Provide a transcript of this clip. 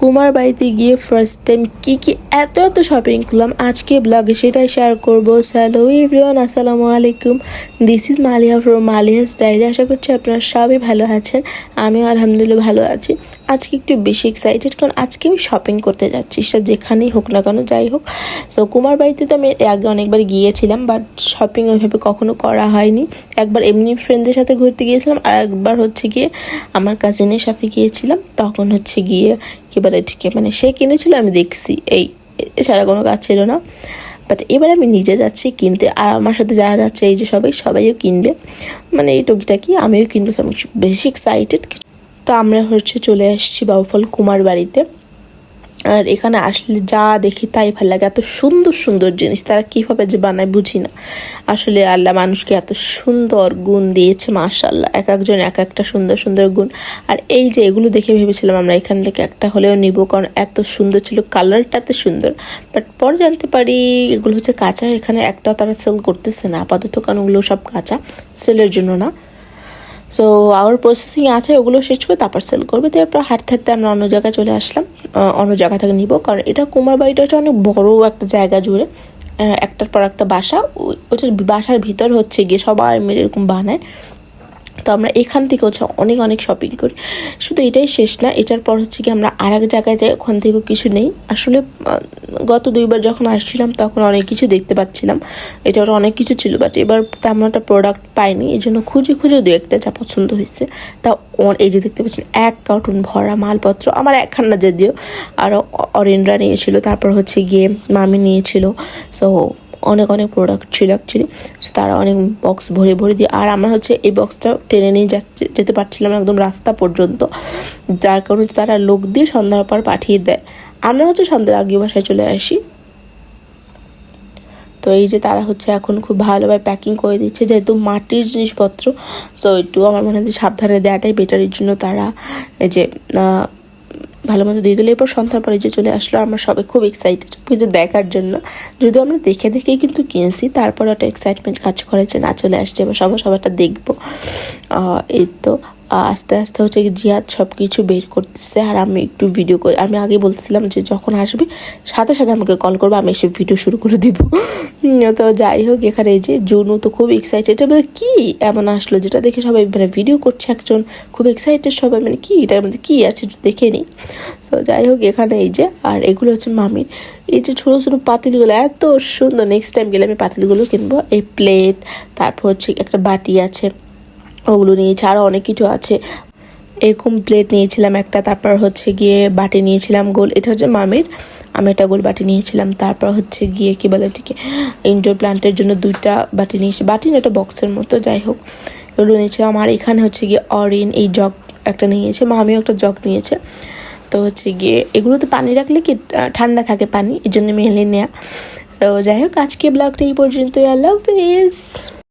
কুমার বাড়িতে গিয়ে first time কি কি এত এত শপিং করলাম, আজকে ব্লগে সেটাই শেয়ার করব। হ্যালো এভরিওয়ান আসসালামু আলাইকুম। This is Malia from Malia's diary আশা করছি আপনারা সবই ভালো আছেন। আমিও আলহামদুলিল্লাহ ভালো আছি। আজকে একটু বেশি এক্সাইটেড কারণ আজকে আমি শপিং করতে যাচ্ছি। সেটা যেখানেই হোক না কেন, যাই হোক। সো কুমার বাড়িতে তো আমি আগে অনেকবার গিয়েছিলাম বাট শপিং ওইভাবে কখনো করা হয়নি। একবার এমনি ফ্রেন্ডদের সাথে ঘুরতে গিয়েছিলাম, আর একবার হচ্ছে গিয়ে আমার কাজিনের সাথে গিয়েছিলাম। তখন হচ্ছে গিয়ে কী বলে মানে সে কিনেছিল, আমি দেখছি। এই, এছাড়া কোনো কাজ ছিল না। বাট এবার আমি নিজে যাচ্ছি কিনতে, আর আমার সাথে যারা যাচ্ছে, এই যে সবাই, সবাইও কিনবে। মানে এই টুকিটাকি, আমিও কিনবো। আমি বেশি এক্সাইটেড তো আমরা হচ্ছে চলে আসছি বাউফল কুমার বাড়িতে। আর এখানে আসলে যা দেখি তাই ভালো লাগে। এত সুন্দর সুন্দর জিনিস। তারা কীভাবে যে বানায় বুঝি না। আসলে আল্লাহ মানুষকে এত সুন্দর গুণ দিয়েছে মাশাল্লাহ এক একজন এক একটা সুন্দর সুন্দর গুণ। আর এই যে এগুলো দেখে ভেবেছিলাম আমরা এখান থেকে একটা হলেও নিব, কারণ এত সুন্দর ছিল। কালারটা এত সুন্দর। বাট পরে জানতে পারি, এগুলো হচ্ছে কাঁচা। এখানে একটা তারা সেল করতেছে না। আপাতত কারণ ওগুলো সব কাঁচা। সেলের জন্য না। সো আওয়ার প্রসেসিং আছে, ওগুলো শেষ করে তারপর সেল করবে। তারপর হাঁটতে হাঁটতে আমরা অন্য জায়গায় চলে আসলাম। অন্য জায়গা থেকে নিব। কারণ এটা কুমার বাড়িটা হচ্ছে অনেক বড় একটা জায়গা জুড়ে। একটার পর একটা বাসা। ওটার বাসার ভিতর হচ্ছে গিয়ে সবাই মিলে এরকম বানায়। তো আমরা এখান থেকে হচ্ছে অনেক অনেক শপিং করি। শুধু এটাই শেষ না, এটার পর হচ্ছে কি আমরা আর এক জায়গায় যাই, ওখান থেকেও কিছু নেই। আসলে গত দুইবার যখন আসছিলাম, তখন অনেক কিছু দেখতে পাচ্ছিলাম। এটা ওটা অনেক কিছু ছিল বাট এবার তেমন একটা প্রোডাক্ট পাইনি। এই জন্য খুঁজে খুঁজে দু একটা যা পছন্দ হয়েছে, তা এই যে দেখতে পাচ্ছেন, এক কার্টুন ভরা মালপত্র, আমার একখানা যদিও। আর অরেন্দ্রা নিয়েছিল, তারপর হচ্ছে গিয়ে মামি নিয়েছিল। সো অনেক অনেক প্রোডাক্ট ছিল অ্যাকচুয়ালি সো তারা অনেক বক্স ভরে ভরে দিয়ে আর আমরা হচ্ছে এই বক্সটা টেনে নিয়ে যাচ্ছে যেতে পারছিলাম একদম রাস্তা পর্যন্ত। যার কারণে তারা লোক দিয়ে সন্ধ্যার পর পাঠিয়ে দেয়। আমরা হচ্ছে সন্ধ্যার আগে বাসায় চলে আসি। তো এই যে তারা হচ্ছে এখন খুব ভালোভাবে প্যাকিং করে দিচ্ছে, যেহেতু মাটির জিনিসপত্র। তো একটু আমার মনে হয় সাবধানে দেওয়াটাই বেটার এর জন্য তারা এই যে ভালো মতো দিয়ে দিলে এরপর সন্ধ্যার পরে যে চলে আসলো, আমরা সবাই খুব এক্সাইটেড পুজো দেখার জন্য। যদিও আমরা দেখে দেখেই কিন্তু কিনেছি, তারপর একটা এক্সাইটমেন্ট কাজ করেছে, না চলে আসছে, এবার সবার সবারটা দেখব। এই তো। আস্তে আস্তে হচ্ছে জিয়াদ সব কিছু বের করতেছে আর আমি একটু ভিডিও করি আমি আগে বলছিলাম যে যখন আসবে, সাথে সাথে আমাকে কল করব, আমি এসে ভিডিও শুরু করে দিব। তো যাই হোক, এখানে যে জুনু তো খুব এক্সাইটেড মানে কি এমন আসলো যেটা দেখে সবাই মানে ভিডিও করছে একজন, খুব এক্সাইটেড সবাই মানে কি এটার মধ্যে কী আছে দেখে নিই। তো যাই হোক, এখানে এই যে, আর এগুলো হচ্ছে মামির। এই যে ছোটো ছোটো পাতিলগুলো এত সুন্দর নেক্সট টাইম গেলে আমি পাতিলগুলো কিনবো। এই প্লেট তারপর হচ্ছে একটা বাটি আছে। ওগুলো নিয়েছি আরও অনেক কিছু আছে। এরকম প্লেট নিয়েছিলাম একটা, তারপর হচ্ছে গিয়ে বাটি নিয়েছিলাম গোল, এটা হচ্ছে মামির, আমি একটা গোল বাটি নিয়েছিলাম, তারপর হচ্ছে গিয়ে কী বলে ঠিক ইনডোর প্লান্টের জন্য দুইটা বাটি নিয়েছি বাটি না একটা বক্সের মতো, যাই হোক এগুলো নিয়েছিলাম আর এখানে হচ্ছে গিয়ে অরিন এই জগ একটা নিয়েছে মামিও একটা জগ নিয়েছে। তো হচ্ছে গিয়ে এগুলোতে পানি রাখলে কি ঠান্ডা থাকে পানি এই জন্য মেনলি নেওয়া তো যাই হোক, আজকে ব্লগটা এই পর্যন্তই, আল্লাহ হাফিজ।